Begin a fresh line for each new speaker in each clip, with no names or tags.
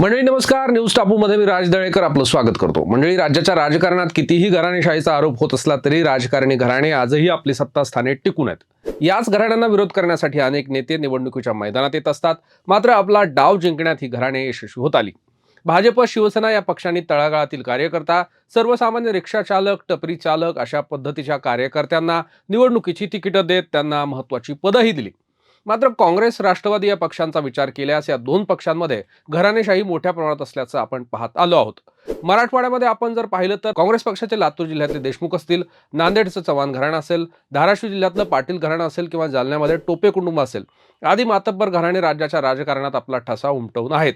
मंडळी नमस्कार. न्यूज टापूमध्ये मी राज दळेकर आपलं स्वागत करतो. मंडळी राज्याच्या राजकारणात कितीही घराणेशाहीचा आरोप होत असला तरी राजकारणी घराणे आजही आपली सत्ता स्थाने टिकून आहेत. याच घराण्यांना विरोध करण्यासाठी अनेक नेते निवडणुकीच्या मैदानात येत असतात. मात्र आपला डाव जिंकण्यात ही घराणे यशस्वी होत आली. भाजप शिवसेना या पक्षांनी तळागाळातील कार्यकर्ता सर्वसामान्य रिक्षा चालक टपरी चालक अशा पद्धतीच्या कार्यकर्त्यांना निवडणुकीची तिकीटं देत त्यांना महत्वाची पदंही दिली. मात्र काँग्रेस राष्ट्रवादी या पक्षांचा विचार केल्यास या दोन पक्षांमध्ये घराणेशाही मोठ्या प्रमाणात असल्याचं आपण पाहत आलो आहोत. मराठवाड्यामध्ये आपण जर पाहिलं तर काँग्रेस पक्षाचे लातूर जिल्ह्यातले देशमुख असतील नांदेडचं चव्हाण घराणं असेल धाराशिव जिल्ह्यातलं पाटील घराणं असेल किंवा जालन्यामध्ये टोपे कुटुंब असेल आदी मातब्बर घराणे राज्याच्या राजकारणात आपला ठसा उमटवून आहेत.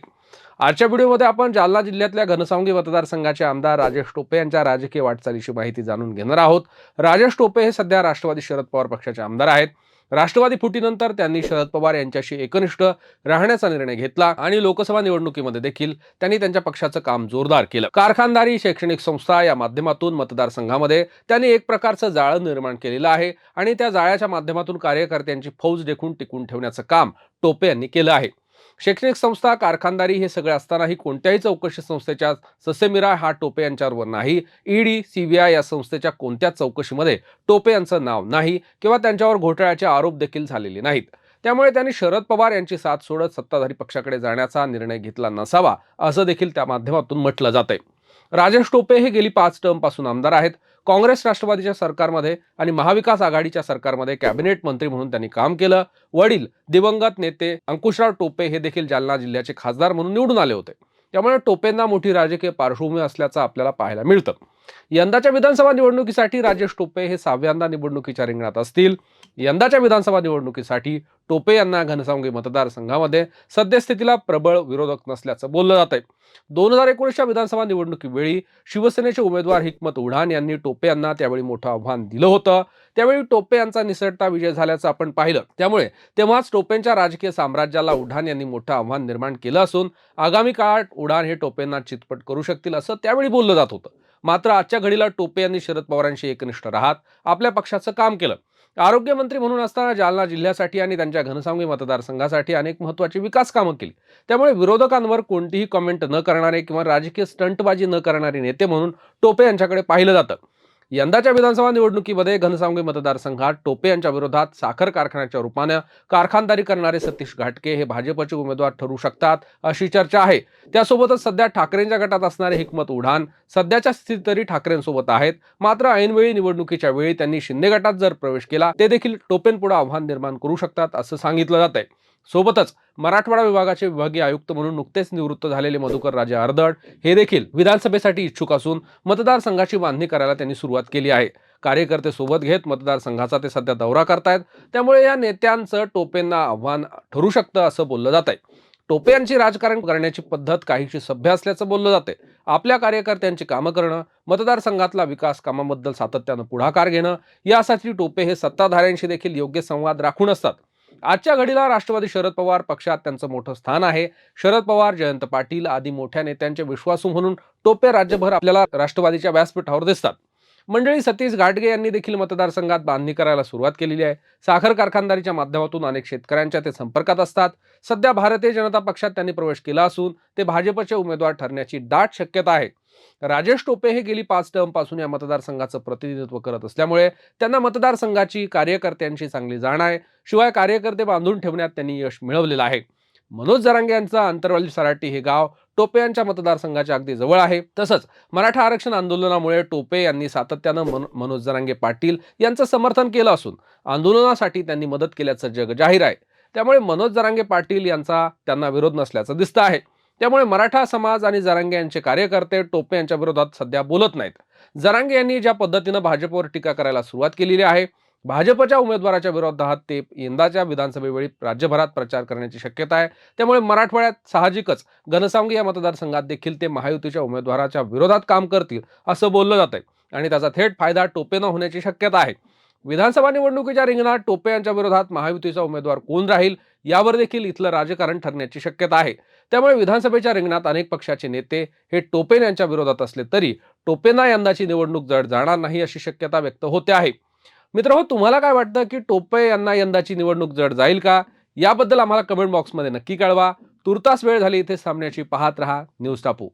आजच्या व्हिडिओमध्ये आपण जालना जिल्ह्यातल्या घनसावंगी मतदारसंघाचे आमदार राजेश टोपे यांच्या राजकीय वाटचालीची माहिती जाणून घेणार आहोत. राजेश टोपे हे सध्या राष्ट्रवादी शरद पवार पक्षाचे आमदार आहेत. राष्ट्रवादी फुटीनंतर त्यांनी शरद पवार यांच्याशी एकनिष्ठ राहण्याचा निर्णय घेतला आणि लोकसभा निवडणुकीमध्ये देखील त्यांनी त्यांच्या पक्षाचं काम जोरदार केलं. कारखानदारी शैक्षणिक संस्था या माध्यमातून मतदारसंघामध्ये त्यांनी एक प्रकारचं जाळं निर्माण केलेलं आहे आणि त्या जाळ्याच्या माध्यमातून कार्यकर्त्यांची फौज देखून टिकून ठेवण्याचं काम टोपे यांनी केलं आहे. शैक्षणिक संस्था कारखानदारी हे सगळे असतानाही कोणत्याही चौकशी संस्थेच्या ससेमिरा हा टोपे यांच्यावर नाही. ईडी सीबीआय या संस्थेच्या कोणत्याच चौकशीमध्ये टोपे यांचं नाव नाही किंवा त्यांच्यावर घोटाळ्याचे आरोप देखील झालेले नाहीत. त्यामुळे त्यांनी शरद पवार यांची साथ सोडत सत्ताधारी पक्षाकडे जाण्याचा निर्णय घेतला नसावा असं देखील त्या माध्यमातून म्हटलं जातंय. राजेश टोपे हे गेली पाच टर्मपासून आमदार आहेत. काँग्रेस राष्ट्रवादीच्या सरकारमध्ये आणि महाविकास आघाडीच्या सरकारमध्ये कॅबिनेट मंत्री म्हणून त्यांनी काम केलं. वडील दिवंगत नेते अंकुशराव टोपे हे देखील जालना जिल्ह्याचे खासदार म्हणून निवडून आले होते. त्यामुळे टोपेंना मोठी राजकीय पार्श्वभूमी असल्याचं आपल्याला पाहायला मिळतं. यंदाच्या विधानसभा निवडणुकीसाठी राजेश टोपे हे सहाव्यांदा निवडणुकीच्या रिंगणात असतील. यंदाच्या विधानसभा निवडणुकीसाठी टोपे यांना घनसावंगी मतदारसंघामध्ये सद्यस्थितीला प्रबळ विरोधक नसल्याचं बोललं जात आहे दोन हजार एकोणीसच्या विधानसभा निवडणुकीवेळी शिवसेनेचे उमेदवार हिकमत उढान यांनी टोपे यांना त्यावेळी मोठं आव्हान दिलं होतं. त्यावेळी टोपे यांचा निसटता विजय झाल्याचं आपण पाहिलं. त्यामुळे तेव्हाच टोपेंच्या राजकीय साम्राज्याला उढान यांनी मोठं आव्हान निर्माण केलं असून आगामी काळात उडान हे टोपेंना चितपट करू शकतील असं त्यावेळी बोललं जात होतं. मात्र आजच्या घडीला टोपे यांनी शरद पवारांशी एकनिष्ठ राहत आपल्या पक्षाचं काम केलं. आरोग्यमंत्री म्हणून असताना जालना जिल्ह्यासाठी आणि त्यांच्या घनसावंगी मतदारसंघासाठी अनेक महत्वाची विकास कामं केली. त्यामुळे विरोधकांवर कोणतीही कमेंट न करणारे किंवा राजकीय स्टंटबाजी न करणारे नेते म्हणून टोपे यांच्याकडे पाहिलं जातं. यंदाच्या विधानसभा निवडणुकीमध्ये घनसावंगी मतदारसंघात टोपे यांच्या विरोधात साखर कारखान्याच्या रूपाने कारखानदारी करणारे सतीश घाटके हे भाजपचे उमेदवार ठरू शकतात अशी चर्चा आहे. त्यासोबतच सध्या ठाकरेंच्या गटात असणारे हिकमत उढान सध्याच्या स्थितीत तरी ठाकरेंसोबत आहेत. मात्र ऐनवेळी निवडणुकीच्या वेळी त्यांनी शिंदे गटात जर प्रवेश केला ते देखील टोपेंपुढे आव्हान निर्माण करू शकतात असं सांगितलं जात आहे सोबतच मराठवाडा विभागाचे विभागीय आयुक्त म्हणून नुकतेच निवृत्त झालेले मधुकर राजे अर्दड हे देखील विधानसभेसाठी इच्छुक असून मतदारसंघाची बांधणी करायला त्यांनी सुरुवात केली आहे. कार्यकर्ते सोबत घेत मतदारसंघाचा ते सध्या दौरा करतायत. त्यामुळे या नेत्यांचं टोपेंना आव्हान ठरू शकतं असं बोललं जात आहे टोपे यांची राजकारण करण्याची पद्धत काहीशी सभ्य असल्याचं बोललं जाते आपल्या कार्यकर्त्यांची कामं करणं मतदारसंघातला विकास कामाबद्दल सातत्यानं पुढाकार घेणं यासाठी टोपे हे सत्ताधाऱ्यांशी देखील योग्य संवाद राखून असतात. आजच्या घडीला राष्ट्रवादी शरद पवार पक्षात त्यांचं मोठं स्थान आहे. शरद पवार जयंत पाटील आदी मोठ्या नेत्यांचे विश्वासू म्हणून टोपे राज्यभर आपल्याला राष्ट्रवादीच्या व्यासपीठावर दिसतात. मंडळी सतीश घाटगे यांनी देखील मतदारसंघात बांधणी करायला सुरुवात केलेली आहे. साखर कारखानदारीच्या माध्यमातून अनेक शेतकऱ्यांच्या ते संपर्कात असतात. सध्या भारतीय जनता पक्षात त्यांनी प्रवेश केला असून ते भाजपचे उमेदवार ठरण्याची दाट शक्यता आहे. राजेश टोपे हे गेली पाच टर्मपासून या मतदारसंघाचं प्रतिनिधित्व करत असल्यामुळे त्यांना मतदारसंघाची कार्यकर्त्यांशी चांगली जाण आहे. शिवाय कार्यकर्ते बांधून ठेवण्यात त्यांनी यश मिळवलेलं आहे. मनोज जरांगे यांचा अंतरवाली सराटी हे गाव टोपे यांच्या मतदारसंघाच्या अगदी जवळ आहे. तसंच मराठा आरक्षण आंदोलनामुळे टोपे यांनी सातत्यानं मन मनोज जरांगे पाटील यांचं समर्थन केलं असून आंदोलनासाठी त्यांनी मदत केल्याचं जग जाहीर आहे. त्यामुळे मनोज जरांगे पाटील यांचा त्यांना विरोध नसल्याचं दिसतं आहे. त्यामुळे मराठा समाज आणि जरांगे यांचे कार्यकर्ते टोपे यांच्या विरोधात सध्या बोलत नाहीत. जरांगे यांनी ज्या पद्धतीनं भाजपवर टीका करायला सुरुवात केलेली आहे भाजपच्या उमेदवाराच्या विरोधात ते यंदाच्या विधानसभेवेळी राज्यभरात प्रचार करण्याची शक्यता आहे. त्यामुळे मराठवाड्यात साहजिकच घनसावंगी या मतदारसंघात देखील ते महायुतीच्या उमेदवाराच्या विरोधात काम करतील असं बोललं जात आहे आणि त्याचा थेट फायदा टोपेनं होण्याची शक्यता आहे. विधानसभा निवडणुकीच्या रिंगणात टोपे यांच्या विरोधात महायुतीचा उमेदवार कोण राहील यावर देखील इथलं राजकारण ठरण्याची शक्यता आहे. त्यामुळे विधानसभेच्या रिंगणात अनेक पक्षाचे नेते हे टोपेन यांच्या विरोधात असले तरी टोपेंना यंदाची निवडणूक जड जाणार नाही अशी शक्यता व्यक्त होते आहे. मित्र हो तुम्हाला काय वाटतं की टोपे यांना यंदाची निवडणूक जड जाईल का? याबद्दल आम्हाला कमेंट बॉक्समध्ये नक्की कळवा. तुर्तास वेळ झाली इथे सामन्याची पाहत रहा न्यूज टापू.